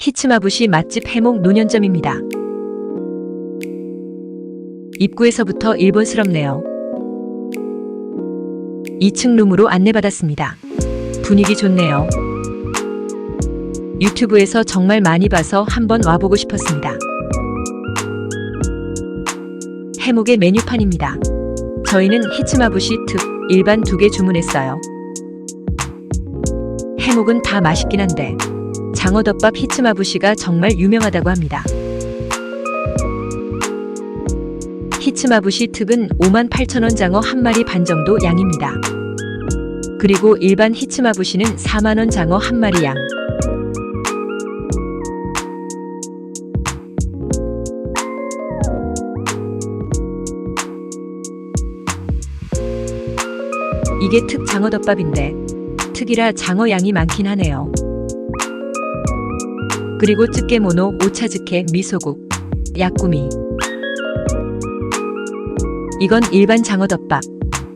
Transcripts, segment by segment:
히츠마부시 맛집 해몽 노년점입니다. 입구에서부터 일본스럽네요. 2층 룸으로 안내받았습니다. 분위기 좋네요. 유튜브에서 정말 많이 봐서 한번 와보고 싶었습니다. 해묵의 메뉴판입니다. 저희는 히츠마부시 특 일반 두 개 주문했어요. 해묵은 다 맛있긴 한데 장어덮밥 히츠마부시가 정말 유명하다고 합니다. 히츠마부시 특은 58,000원 장어 한 마리 반 정도 양입니다. 그리고 일반 히츠마부시는 4만원 장어 한 마리 양. 이게 특 장어덮밥인데 특이라 장어 양이 많긴 하네요. 그리고 쯔깨모노, 오차즈케, 미소국, 야꾸미. 이건 일반 장어덮밥.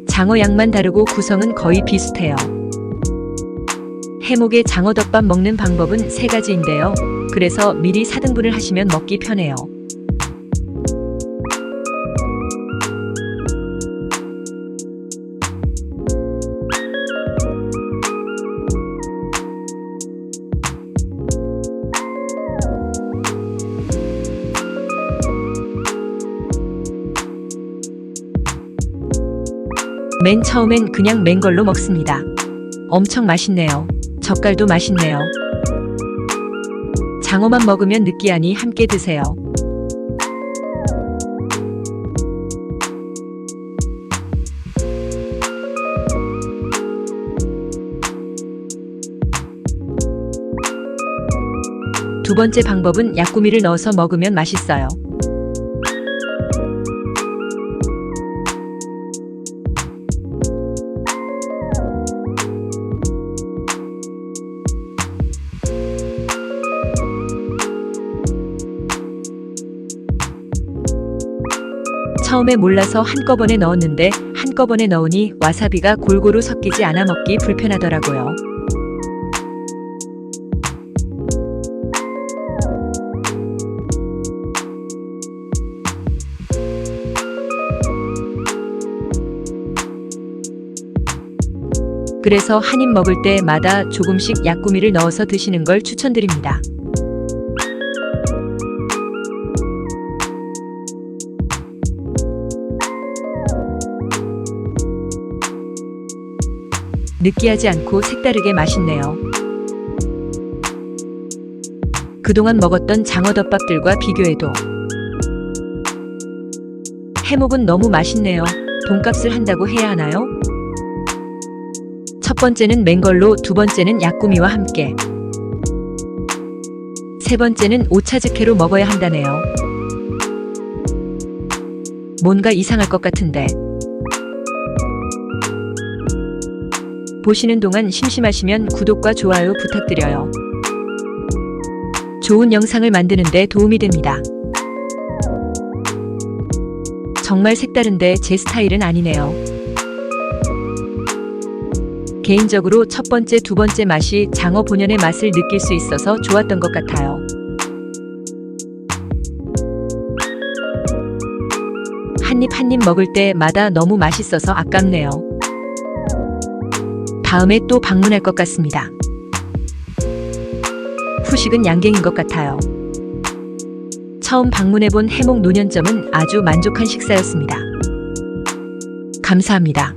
장어 양만 다르고 구성은 거의 비슷해요. 해목의 장어덮밥 먹는 방법은 세 가지인데요. 그래서 미리 4등분을 하시면 먹기 편해요. 맨 처음엔 그냥 맨 걸로 먹습니다. 엄청 맛있네요. 젓갈도 맛있네요. 장어만 먹으면 느끼하니 함께 드세요. 두 번째 방법은 약구미를 넣어서 먹으면 맛있어요. 처음에 몰라서 한꺼번에 넣었는데 한꺼번에 넣으니 와사비가 골고루 섞이지 않아 먹기 불편하더라고요. 그래서 한 입 먹을 때마다 조금씩 약구미를 넣어서 드시는 걸 추천드립니다. 느끼하지 않고 색다르게 맛있네요. 그동안 먹었던 장어덮밥들과 비교해도 해묵은 너무 맛있네요. 돈값을 한다고 해야 하나요? 첫 번째는 맹걸로, 두 번째는 약구미와 함께. 세 번째는 오차즈케로 먹어야 한다네요. 뭔가 이상할 것 같은데. 보시는 동안 심심하시면 구독과 좋아요 부탁드려요. 좋은 영상을 만드는데 도움이 됩니다. 정말 색다른데 제 스타일은 아니네요. 개인적으로 첫 번째, 두 번째 맛이 장어 본연의 맛을 느낄 수 있어서 좋았던 것 같아요. 한입 한입 먹을 때마다 너무 맛있어서 아깝네요. 다음에 또 방문할 것 같습니다. 후식은 양갱인 것 같아요. 처음 방문해본 해몽 노년점은 아주 만족한 식사였습니다. 감사합니다.